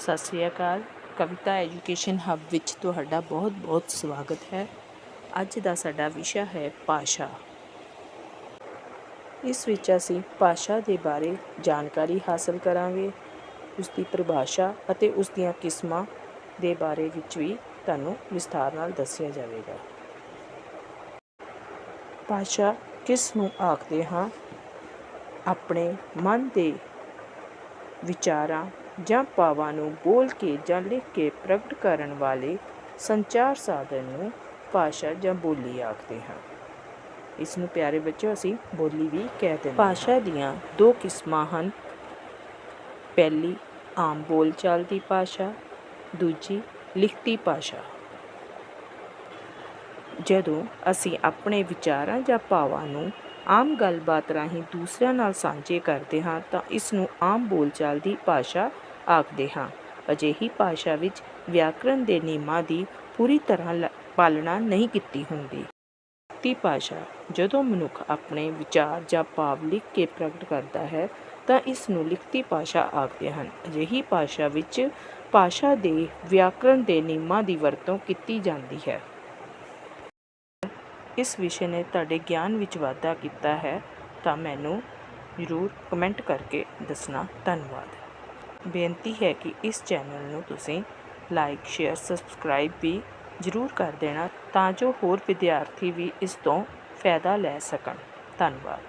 ਸਤਿ ਸ੍ਰੀ ਅਕਾਲ। ਕਵਿਤਾ education hub ਵਿੱਚ ਤੁਹਾਡਾ ਬਹੁਤ-ਬਹੁਤ ਸਵਾਗਤ ਹੈ। ਅੱਜ ਦਾ ਸਾਡਾ ਵਿਸ਼ਾ ਹੈ ਭਾਸ਼ਾ। ਇਸ ਵਿੱਚ ਅਸੀਂ ਭਾਸ਼ਾ ਦੇ ਬਾਰੇ ਜਾਣਕਾਰੀ ਹਾਸਲ ਕਰਾਂਗੇ ਉਸ ਦੀ ਪਰਿਭਾਸ਼ਾ ਅਤੇ ਉਸ ਦੀਆਂ ਕਿਸਮਾਂ ਦੇ ਬਾਰੇ ਵਿੱਚ ਵੀ ਤੁਹਾਨੂੰ ਵਿਸਥਾਰ ਨਾਲ ਦੱਸਿਆ ਜਾਵੇਗਾ। ਭਾਸ਼ਾ ਕਿਸ ਨੂੰ ਆਖਦੇ ਹਾਂ? ਆਪਣੇ ਮਨ ਦੇ ਵਿਚਾਰਾਂ ਜਾਂ ਭਾਵਾਂ ਨੂੰ ਬੋਲ ਕੇ ਜਾਂ ਲਿਖ ਕੇ ਪ੍ਰਗਟ ਕਰਨ ਵਾਲੇ ਸੰਚਾਰ ਸਾਧਨ ਨੂੰ ਭਾਸ਼ਾ ਜਾਂ ਬੋਲੀ ਆਖਦੇ ਹਾਂ। ਇਸ ਨੂੰ ਪਿਆਰੇ ਬੱਚਿਓ, ਅਸੀਂ ਬੋਲੀ ਵੀ ਕਹਿ ਦਿੰਦੇ ਹਾਂ। ਭਾਸ਼ਾ ਦੀਆਂ ਦੋ ਕਿਸਮਾਂ ਹਨ। ਪਹਿਲੀ ਆਮ ਬੋਲਚਾਲ ਦੀ ਭਾਸ਼ਾ, ਦੂਜੀ ਲਿਖਤੀ ਭਾਸ਼ਾ। ਜਦੋਂ ਅਸੀਂ ਆਪਣੇ ਵਿਚਾਰਾਂ ਜਾਂ ਭਾਵਾਂ ਨੂੰ ਆਮ ਗੱਲਬਾਤ ਰਾਹੀਂ ਦੂਸਰਿਆਂ ਨਾਲ ਸਾਂਝੇ ਕਰਦੇ ਹਾਂ, ਤਾਂ ਇਸ ਨੂੰ ਆਮ ਬੋਲਚਾਲ ਦੀ ਭਾਸ਼ਾ ਆਖਦੇ ਹਾਂ। ਅਜਿਹੀ ਭਾਸ਼ਾ ਵਿੱਚ ਵਿਆਕਰਣ ਦੇ ਨਿਯਮਾਂ ਦੀ ਪੂਰੀ ਤਰ੍ਹਾਂ ਲ- ਪਾਲਣਾ ਨਹੀਂ ਕੀਤੀ ਹੁੰਦੀ। ਲਿਖਤੀ ਭਾਸ਼ਾ, ਜਦੋਂ ਮਨੁੱਖ ਆਪਣੇ ਵਿਚਾਰ ਜਾਂ ਭਾਵ ਲਿਖ ਕੇ ਪ੍ਰਗਟ ਕਰਦਾ ਹੈ, ਤਾਂ ਇਸ ਨੂੰ ਲਿਖਤੀ ਭਾਸ਼ਾ ਆਖਦੇ ਹਨ। ਅਜਿਹੀ ਭਾਸ਼ਾ ਵਿੱਚ ਭਾਸ਼ਾ ਦੇ ਵਿਆਕਰਣ ਦੇ ਨਿਯਮਾਂ ਦੀ ਵਰਤੋਂ ਕੀਤੀ ਜਾਂਦੀ ਹੈ। ਇਸ ਵਿਸ਼ੇ ਨੇ ਤੁਹਾਡੇ ਗਿਆਨ ਵਿੱਚ ਵਾਧਾ ਕੀਤਾ ਹੈ, ਤਾਂ ਮੈਨੂੰ ਜ਼ਰੂਰ ਕਮੈਂਟ ਕਰਕੇ ਦੱਸਣਾ। ਧੰਨਵਾਦ। ਬੇਨਤੀ ਹੈ ਕਿ ਇਸ ਚੈਨਲ ਨੂੰ ਤੁਸੀਂ ਲਾਈਕ, ਸ਼ੇਅਰ, ਸਬਸਕ੍ਰਾਈਬ ਵੀ ਜ਼ਰੂਰ ਕਰ ਦੇਣਾ ਤਾਂ ਜੋ ਹੋਰ ਵਿਦਿਆਰਥੀ ਵੀ ਇਸ ਤੋਂ ਫਾਇਦਾ ਲੈ ਸਕਣ। ਧੰਨਵਾਦ।